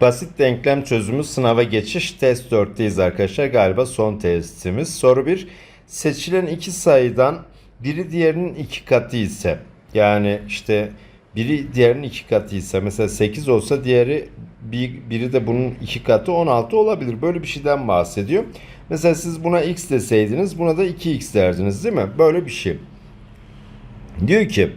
Basit denklem çözümü sınava geçiş test 4'teyiz arkadaşlar. Galiba son testimiz. Soru 1. Seçilen iki sayıdan biri diğerinin iki katı ise yani işte biri diğerinin iki katı ise mesela 8 olsa diğeri bir, biri de bunun iki katı 16 olabilir. Böyle bir şeyden bahsediyor. Mesela siz buna x deseydiniz buna da 2x derdiniz değil mi? Böyle bir şey. Diyor ki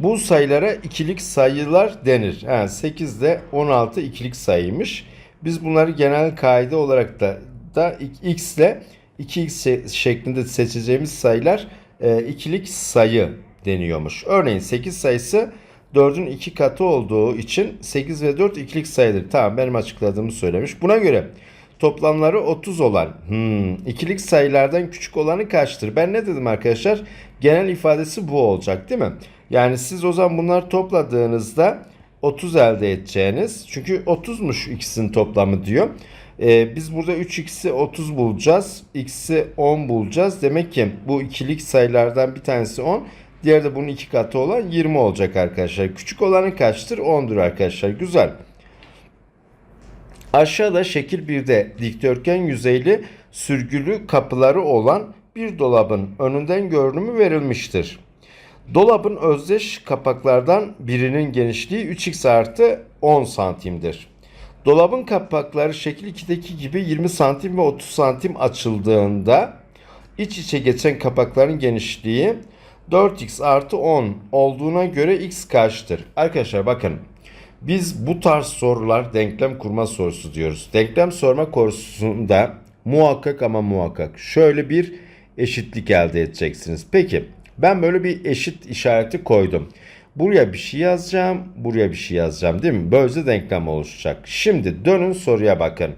bu sayılara ikilik sayılar denir. Yani 8 de 16 ikilik sayıymış. Biz bunları genel kaide olarak da, da x ile 2x şe- şeklinde seçeceğimiz sayılar e, ikilik sayı deniyormuş. Örneğin 8 sayısı 4'ün 2 katı olduğu için 8 ve 4 ikilik sayıdır. Tamam benim açıkladığımı söylemiş. Buna göre toplamları 30 olan hmm, ikilik sayılardan küçük olanı kaçtır? Ben ne dedim arkadaşlar? Genel ifadesi bu olacak değil mi? Yani siz o zaman bunları topladığınızda 30 elde edeceğiniz. Çünkü 30'muş ikisinin toplamı diyor. Ee, biz burada 3x'i 30 bulacağız. x'i 10 bulacağız. Demek ki bu ikilik sayılardan bir tanesi 10. Diğeri de bunun iki katı olan 20 olacak arkadaşlar. Küçük olanı kaçtır? 10'dur arkadaşlar. Güzel. Aşağıda şekil 1'de dikdörtgen yüzeyli sürgülü kapıları olan bir dolabın önünden görünümü verilmiştir. Dolabın özdeş kapaklardan birinin genişliği 3x artı 10 santimdir. Dolabın kapakları şekil 2'deki gibi 20 santim ve 30 santim açıldığında iç içe geçen kapakların genişliği 4x artı 10 olduğuna göre x kaçtır? Arkadaşlar bakın biz bu tarz sorular denklem kurma sorusu diyoruz. Denklem sorma kursunda muhakkak ama muhakkak şöyle bir eşitlik elde edeceksiniz. Peki ben böyle bir eşit işareti koydum. Buraya bir şey yazacağım, buraya bir şey yazacağım değil mi? Böylece denklem oluşacak. Şimdi dönün soruya bakın.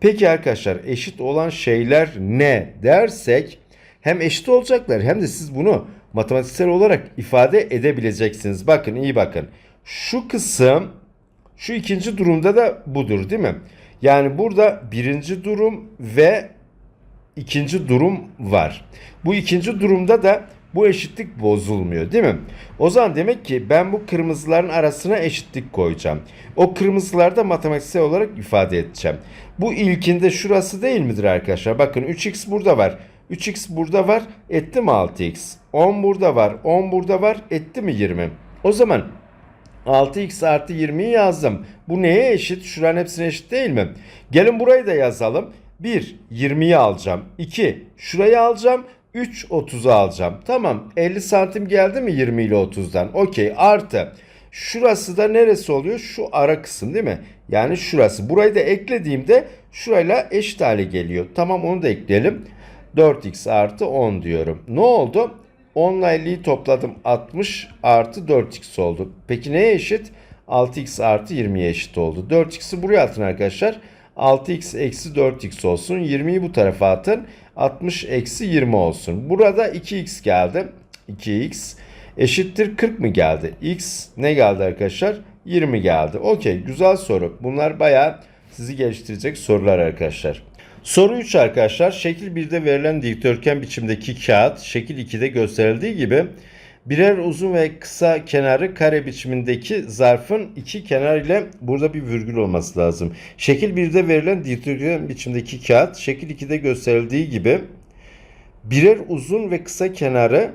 Peki arkadaşlar eşit olan şeyler ne dersek hem eşit olacaklar hem de siz bunu matematiksel olarak ifade edebileceksiniz. Bakın iyi bakın. Şu kısım şu ikinci durumda da budur değil mi? Yani burada birinci durum ve ikinci durum var. Bu ikinci durumda da bu eşitlik bozulmuyor değil mi? O zaman demek ki ben bu kırmızıların arasına eşitlik koyacağım. O kırmızıları da matematiksel olarak ifade edeceğim. Bu ilkinde şurası değil midir arkadaşlar? Bakın 3x burada var. 3x burada var. Etti mi 6x? 10 burada var. 10 burada var. Etti mi 20? O zaman 6x artı 20'yi yazdım. Bu neye eşit? Şuranın hepsine eşit değil mi? Gelin burayı da yazalım. 1. 20'yi alacağım. 2. Şurayı alacağım. 3. 30'u alacağım. Tamam. 50 santim geldi mi 20 ile 30'dan? Okey. Artı. Şurası da neresi oluyor? Şu ara kısım değil mi? Yani şurası. Burayı da eklediğimde şurayla eşit hale geliyor. Tamam onu da ekleyelim. 4x artı 10 diyorum. Ne oldu? 10 ile 50'yi topladım 60 artı 4x oldu. Peki neye eşit? 6x artı 20'ye eşit oldu. 4x'i buraya atın arkadaşlar. 6x eksi 4x olsun. 20'yi bu tarafa atın. 60 eksi 20 olsun. Burada 2x geldi. 2x eşittir 40 mı geldi? x ne geldi arkadaşlar? 20 geldi. Okey güzel soru. Bunlar bayağı sizi geliştirecek sorular arkadaşlar. Soru 3 arkadaşlar. Şekil 1'de verilen dikdörtgen biçimdeki kağıt şekil 2'de gösterildiği gibi birer uzun ve kısa kenarı kare biçimindeki zarfın iki kenar ile burada bir virgül olması lazım. Şekil 1'de verilen dikdörtgen biçimdeki kağıt şekil 2'de gösterildiği gibi birer uzun ve kısa kenarı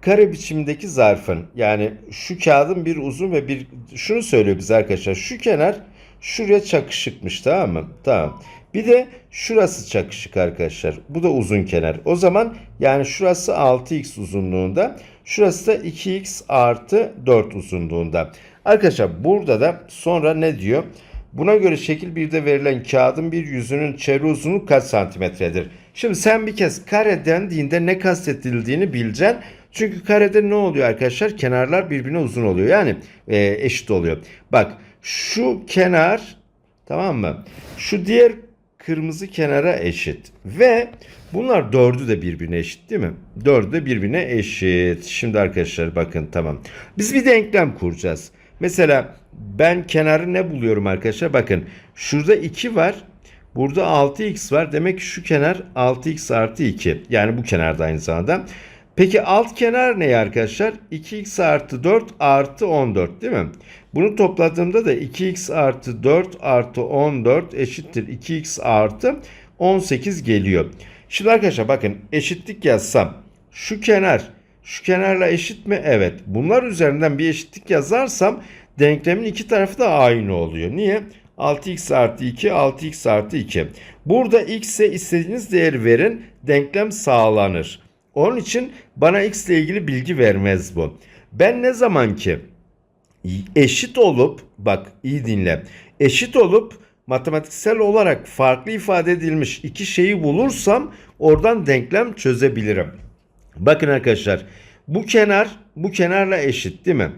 kare biçimdeki zarfın yani şu kağıdın bir uzun ve bir şunu söylüyor bize arkadaşlar şu kenar şuraya çakışıkmış tamam mı? Tamam. Bir de şurası çakışık arkadaşlar. Bu da uzun kenar. O zaman yani şurası 6x uzunluğunda. Şurası da 2x artı 4 uzunluğunda. Arkadaşlar burada da sonra ne diyor? Buna göre şekil 1'de verilen kağıdın bir yüzünün çevre uzunluğu kaç santimetredir? Şimdi sen bir kez kare dendiğinde ne kastettiğini bileceksin. Çünkü karede ne oluyor arkadaşlar? Kenarlar birbirine uzun oluyor. Yani e, eşit oluyor. Bak şu kenar tamam mı? Şu diğer kırmızı kenara eşit. Ve bunlar dördü de birbirine eşit değil mi? Dördü de birbirine eşit. Şimdi arkadaşlar bakın tamam. Biz bir denklem kuracağız. Mesela ben kenarı ne buluyorum arkadaşlar? Bakın şurada 2 var. Burada 6x var. Demek ki şu kenar 6x artı 2. Yani bu kenarda aynı zamanda. Peki alt kenar ne arkadaşlar? 2x artı 4 artı 14 değil mi? Bunu topladığımda da 2x artı 4 artı 14 eşittir 2x artı 18 geliyor. Şimdi arkadaşlar bakın eşitlik yazsam şu kenar şu kenarla eşit mi? Evet. Bunlar üzerinden bir eşitlik yazarsam denklemin iki tarafı da aynı oluyor. Niye? 6x artı 2 6x artı 2. Burada x'e istediğiniz değeri verin denklem sağlanır. Onun için bana x ile ilgili bilgi vermez bu. Ben ne zaman ki eşit olup bak iyi dinle. Eşit olup matematiksel olarak farklı ifade edilmiş iki şeyi bulursam oradan denklem çözebilirim. Bakın arkadaşlar bu kenar bu kenarla eşit değil mi?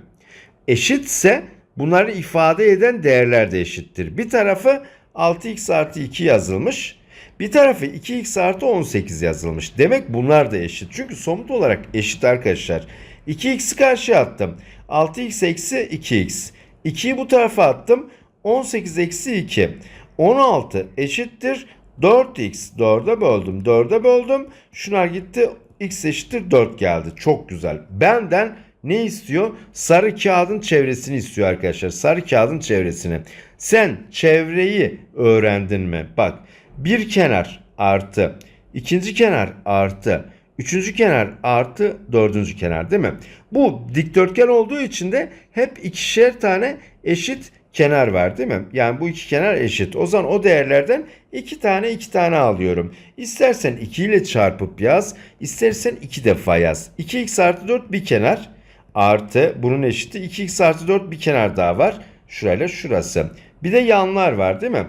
Eşitse bunları ifade eden değerler de eşittir. Bir tarafı 6x artı 2 yazılmış. Bir tarafı 2x artı 18 yazılmış. Demek bunlar da eşit. Çünkü somut olarak eşit arkadaşlar. 2x'i karşıya attım. 6x eksi 2x. 2'yi bu tarafa attım. 18 eksi 2. 16 eşittir 4x. 4'e böldüm. 4'e böldüm. Şunlar gitti. x eşittir 4 geldi. Çok güzel. Benden ne istiyor? Sarı kağıdın çevresini istiyor arkadaşlar. Sarı kağıdın çevresini. Sen çevreyi öğrendin mi? Bak bir kenar artı ikinci kenar artı üçüncü kenar artı dördüncü kenar değil mi? Bu dikdörtgen olduğu için de hep ikişer tane eşit kenar var değil mi? Yani bu iki kenar eşit. O zaman o değerlerden iki tane iki tane alıyorum. İstersen 2 ile çarpıp yaz. istersen 2 defa yaz. 2x artı 4 bir kenar artı bunun eşiti 2x artı 4 bir kenar daha var. Şurayla şurası. Bir de yanlar var değil mi?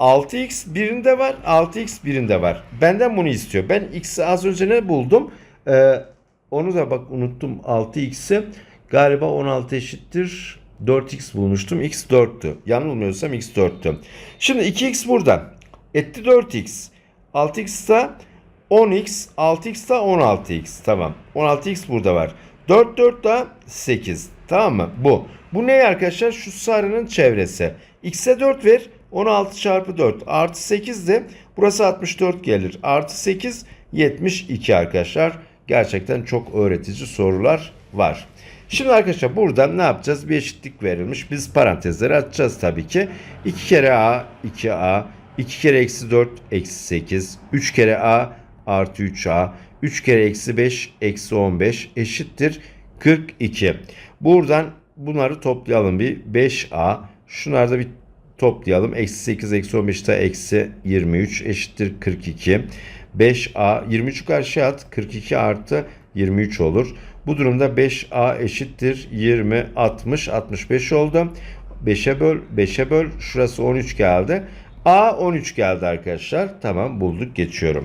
6x birinde var 6x birinde var. Benden bunu istiyor. Ben x'i az önce ne buldum? Ee, onu da bak unuttum 6x'i. Galiba 16 eşittir 4x bulmuştum. x 4'tü. Yanılmıyorsam x 4'tü. Şimdi 2x burada. Etti 4x. 6x da 10x. 6x da 16x. Tamam. 16x burada var. 4 4 da 8. Tamam mı? Bu. Bu ne arkadaşlar? Şu sarının çevresi. X'e 4 ver. 16 çarpı 4 artı 8 de burası 64 gelir. Artı 8 72 arkadaşlar. Gerçekten çok öğretici sorular var. Şimdi arkadaşlar burada ne yapacağız? Bir eşitlik verilmiş. Biz parantezleri açacağız tabii ki. 2 kere a 2a 2 kere eksi 4 eksi 8 3 kere a artı 3a 3 kere eksi 5 eksi 15 eşittir 42. Buradan bunları toplayalım bir 5a. Şunları da bir toplayalım. Eksi 8 eksi 15 de eksi 23 eşittir 42. 5a 23 karşıya at 42 artı 23 olur. Bu durumda 5a eşittir 20 60 65 oldu. 5'e böl 5'e böl şurası 13 geldi. A 13 geldi arkadaşlar. Tamam bulduk geçiyorum.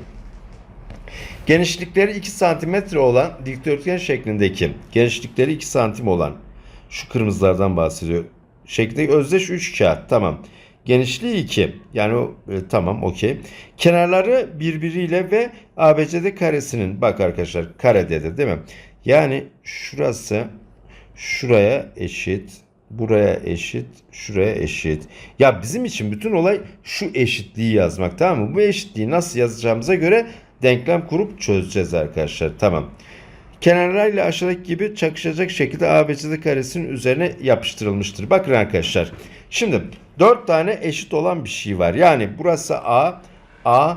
Genişlikleri 2 cm olan dikdörtgen şeklindeki genişlikleri 2 cm olan şu kırmızılardan bahsediyor. Şeklindeki özdeş 3 kağıt tamam. Genişliği 2. Yani e, tamam okey. Kenarları birbiriyle ve ABCD karesinin bak arkadaşlar kare dedi değil mi? Yani şurası şuraya eşit, buraya eşit, şuraya eşit. Ya bizim için bütün olay şu eşitliği yazmak tamam mı? Bu eşitliği nasıl yazacağımıza göre denklem kurup çözeceğiz arkadaşlar. Tamam. Kenarlarıyla aşağıdaki gibi çakışacak şekilde ABCD karesinin üzerine yapıştırılmıştır. Bakın arkadaşlar. Şimdi 4 tane eşit olan bir şey var. Yani burası A, A,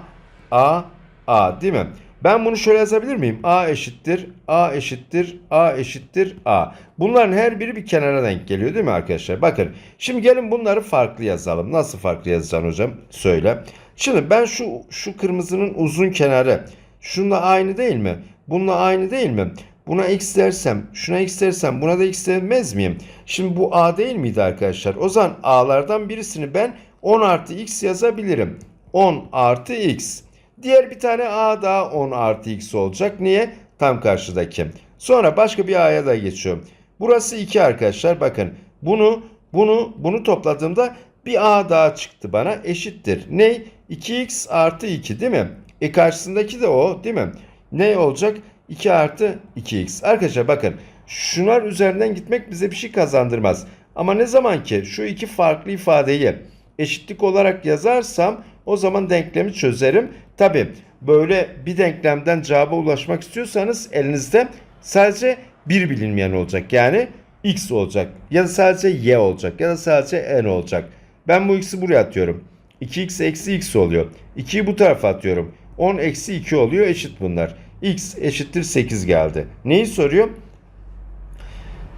A, A değil mi? Ben bunu şöyle yazabilir miyim? A eşittir, A eşittir, A eşittir, A. Bunların her biri bir kenara denk geliyor değil mi arkadaşlar? Bakın şimdi gelin bunları farklı yazalım. Nasıl farklı yazacaksın hocam? Söyle. Şimdi ben şu şu kırmızının uzun kenarı şununla aynı değil mi? Bununla aynı değil mi? Buna x dersem, şuna x dersem buna da x demez miyim? Şimdi bu a değil miydi arkadaşlar? O zaman a'lardan birisini ben 10 artı x yazabilirim. 10 artı x. Diğer bir tane a daha 10 artı x olacak. Niye? Tam karşıdaki. Sonra başka bir a'ya da geçiyorum. Burası 2 arkadaşlar. Bakın bunu bunu bunu topladığımda bir a daha çıktı bana. Eşittir. Ne? 2x artı 2 değil mi? E karşısındaki de o değil mi? Ne olacak? 2 artı 2x. Arkadaşlar bakın şunlar üzerinden gitmek bize bir şey kazandırmaz. Ama ne zaman ki şu iki farklı ifadeyi eşitlik olarak yazarsam o zaman denklemi çözerim. Tabi böyle bir denklemden cevaba ulaşmak istiyorsanız elinizde sadece bir bilinmeyen olacak. Yani x olacak ya da sadece y olacak ya da sadece n olacak. Ben bu x'i buraya atıyorum. 2x eksi x oluyor. 2'yi bu tarafa atıyorum. 10 eksi 2 oluyor eşit bunlar. X eşittir 8 geldi. Neyi soruyor?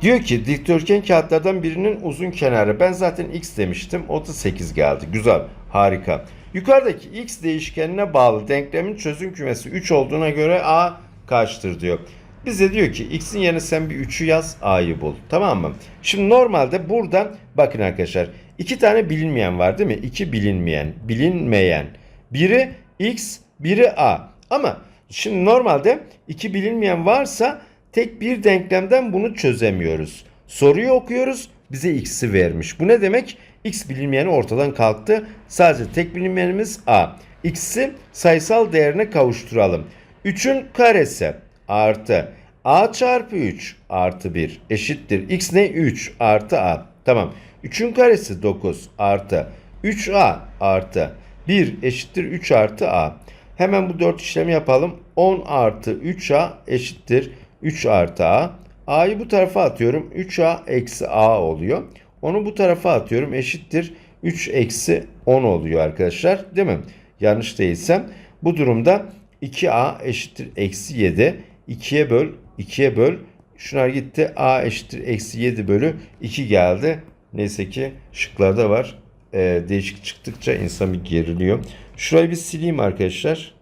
Diyor ki dikdörtgen kağıtlardan birinin uzun kenarı. Ben zaten x demiştim. O da 8 geldi. Güzel. Harika. Yukarıdaki x değişkenine bağlı denklemin çözüm kümesi 3 olduğuna göre a kaçtır diyor. Bize diyor ki x'in yerine sen bir 3'ü yaz a'yı bul. Tamam mı? Şimdi normalde burada bakın arkadaşlar iki tane bilinmeyen var değil mi? İki bilinmeyen, bilinmeyen. Biri x, biri a. Ama şimdi normalde iki bilinmeyen varsa tek bir denklemden bunu çözemiyoruz. Soruyu okuyoruz bize x'i vermiş. Bu ne demek? x bilinmeyeni ortadan kalktı. Sadece tek bilinmeyenimiz a. x'i sayısal değerine kavuşturalım. 3'ün karesi artı a çarpı 3 artı 1 eşittir. x ne? 3 artı a. Tamam. 3'ün karesi 9 artı 3a artı 1 eşittir 3 artı a. Hemen bu 4 işlemi yapalım. 10 artı 3a eşittir 3 artı a. a'yı bu tarafa atıyorum. 3a eksi a oluyor. Onu bu tarafa atıyorum. Eşittir 3 eksi 10 oluyor arkadaşlar. Değil mi? Yanlış değilsem. Bu durumda 2a eşittir eksi 7. 2'ye böl 2'ye böl. Şunlar gitti. a eşittir eksi 7 bölü 2 geldi. Neyse ki şıklarda var. Ee, değişik çıktıkça insan bir geriliyor. Şurayı bir sileyim arkadaşlar.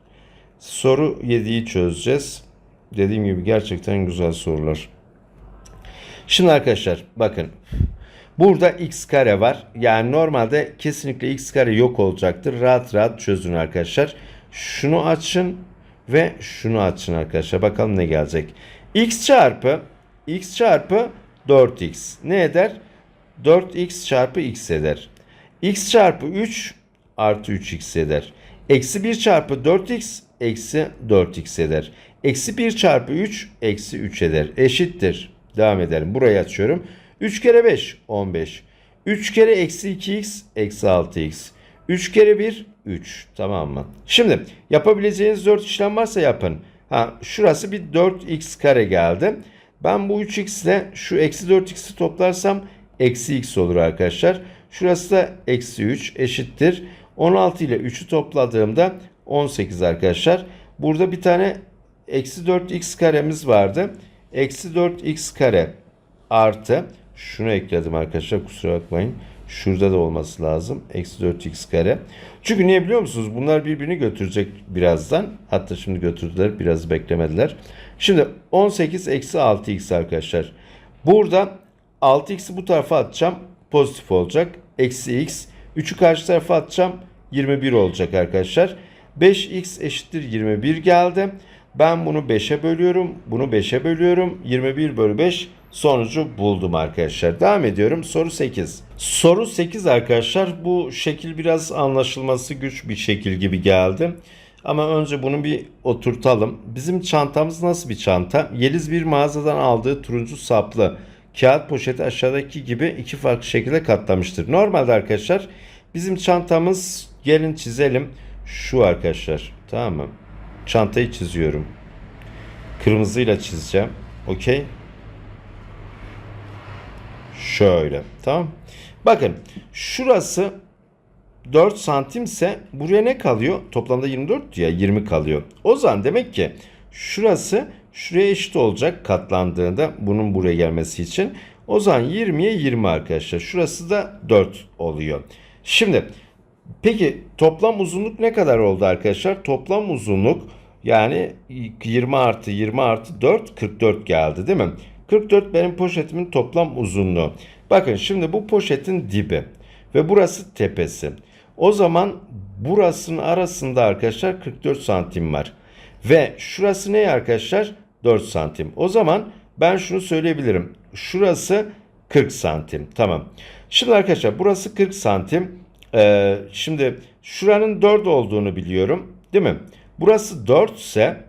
Soru 7'yi çözeceğiz. Dediğim gibi gerçekten güzel sorular. Şimdi arkadaşlar bakın. Burada x kare var. Yani normalde kesinlikle x kare yok olacaktır. Rahat rahat çözün arkadaşlar. Şunu açın ve şunu açın arkadaşlar. Bakalım ne gelecek. x çarpı x çarpı 4x ne eder? 4x çarpı x eder. x çarpı 3 artı 3x eder. Eksi 1 çarpı 4x eksi 4x eder. Eksi 1 çarpı 3 eksi 3 eder. Eşittir. Devam edelim. Burayı açıyorum. 3 kere 5 15. 3 kere eksi 2x eksi 6x. 3 kere 1 3. Tamam mı? Şimdi yapabileceğiniz 4 işlem varsa yapın. Ha, şurası bir 4x kare geldi. Ben bu 3x ile şu eksi 4x'i toplarsam eksi x olur arkadaşlar. Şurası da eksi 3 eşittir. 16 ile 3'ü topladığımda 18 arkadaşlar. Burada bir tane eksi 4x karemiz vardı. Eksi 4x kare artı şunu ekledim arkadaşlar kusura bakmayın. Şurada da olması lazım. Eksi 4x kare. Çünkü niye biliyor musunuz? Bunlar birbirini götürecek birazdan. Hatta şimdi götürdüler. Biraz beklemediler. Şimdi 18 eksi 6x arkadaşlar. Burada 6x'i bu tarafa atacağım. Pozitif olacak. Eksi x. 3'ü karşı tarafa atacağım. 21 olacak arkadaşlar. 5x eşittir 21 geldi. Ben bunu 5'e bölüyorum. Bunu 5'e bölüyorum. 21 bölü 5 sonucu buldum arkadaşlar. Devam ediyorum. Soru 8. Soru 8 arkadaşlar. Bu şekil biraz anlaşılması güç bir şekil gibi geldi. Ama önce bunu bir oturtalım. Bizim çantamız nasıl bir çanta? Yeliz bir mağazadan aldığı turuncu saplı kağıt poşeti aşağıdaki gibi iki farklı şekilde katlamıştır. Normalde arkadaşlar bizim çantamız gelin çizelim. Şu arkadaşlar. Tamam mı? Çantayı çiziyorum. Kırmızıyla çizeceğim. Okey. Şöyle. Tamam. Bakın şurası 4 santimse buraya ne kalıyor? Toplamda 24 ya 20 kalıyor. O zaman demek ki şurası şuraya eşit olacak katlandığında bunun buraya gelmesi için. O zaman 20'ye 20 arkadaşlar. Şurası da 4 oluyor. Şimdi peki toplam uzunluk ne kadar oldu arkadaşlar? Toplam uzunluk yani 20 artı 20 artı 4 44 geldi değil mi? 44 benim poşetimin toplam uzunluğu. Bakın şimdi bu poşetin dibi ve burası tepesi. O zaman burasının arasında arkadaşlar 44 santim var. Ve şurası ne arkadaşlar? 4 santim. O zaman ben şunu söyleyebilirim. Şurası 40 santim. Tamam. Şimdi arkadaşlar burası 40 santim. Ee, şimdi şuranın 4 olduğunu biliyorum. Değil mi? Burası 4 ise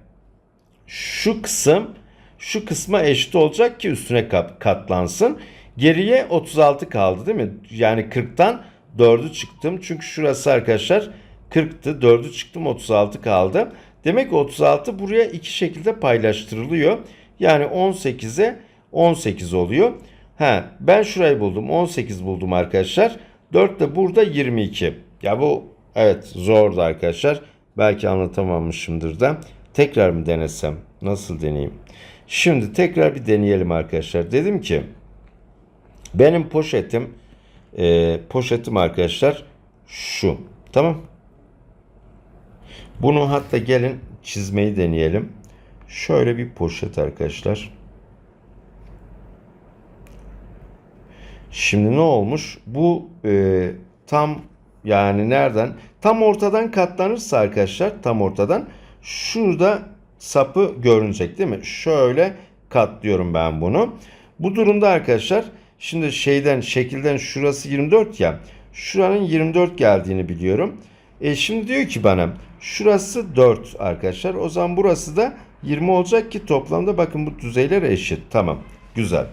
şu kısım şu kısma eşit olacak ki üstüne katlansın. Geriye 36 kaldı değil mi? Yani 40'tan 4'ü çıktım. Çünkü şurası arkadaşlar 40'tı. 4'ü çıktım 36 kaldı. Demek ki 36 buraya iki şekilde paylaştırılıyor. Yani 18'e 18 oluyor. Ha, ben şurayı buldum. 18 buldum arkadaşlar. 4 de burada 22. Ya bu evet zordu arkadaşlar. Belki anlatamamışımdır da. Tekrar mı denesem? Nasıl deneyeyim? Şimdi tekrar bir deneyelim arkadaşlar. Dedim ki benim poşetim e, poşetim arkadaşlar şu. Tamam. Bunu hatta gelin çizmeyi deneyelim. Şöyle bir poşet arkadaşlar. Şimdi ne olmuş? Bu e, tam yani nereden? Tam ortadan katlanırsa arkadaşlar tam ortadan şurada sapı görünecek değil mi? Şöyle katlıyorum ben bunu. Bu durumda arkadaşlar şimdi şeyden şekilden şurası 24 ya şuranın 24 geldiğini biliyorum. E şimdi diyor ki bana şurası 4 arkadaşlar. O zaman burası da 20 olacak ki toplamda bakın bu düzeyler eşit. Tamam. Güzel.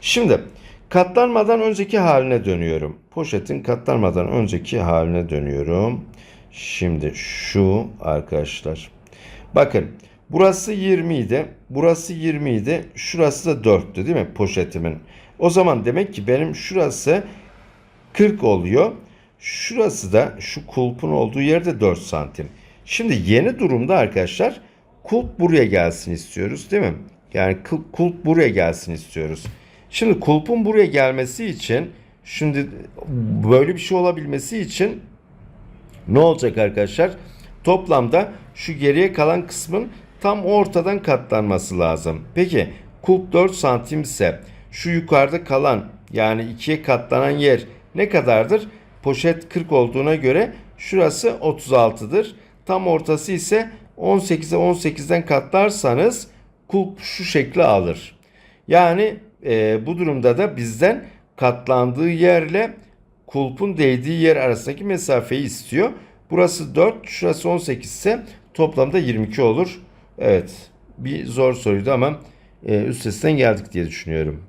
Şimdi katlanmadan önceki haline dönüyorum. Poşetin katlanmadan önceki haline dönüyorum. Şimdi şu arkadaşlar. Bakın burası 20 idi. Burası 20 idi. Şurası da 4'tü değil mi poşetimin? O zaman demek ki benim şurası 40 oluyor. Şurası da şu kulpun olduğu yerde 4 santim. Şimdi yeni durumda arkadaşlar kulp buraya gelsin istiyoruz değil mi? Yani kul- kulp buraya gelsin istiyoruz. Şimdi kulpun buraya gelmesi için şimdi böyle bir şey olabilmesi için ne olacak arkadaşlar? Toplamda şu geriye kalan kısmın tam ortadan katlanması lazım. Peki kulp 4 santim ise şu yukarıda kalan yani ikiye katlanan yer ne kadardır? Poşet 40 olduğuna göre şurası 36'dır. Tam ortası ise 18'e 18'den katlarsanız kulp şu şekli alır. Yani e, bu durumda da bizden katlandığı yerle kulpun değdiği yer arasındaki mesafeyi istiyor. Burası 4, şurası 18 ise toplamda 22 olur. Evet, bir zor soruydu ama e, üstesinden geldik diye düşünüyorum.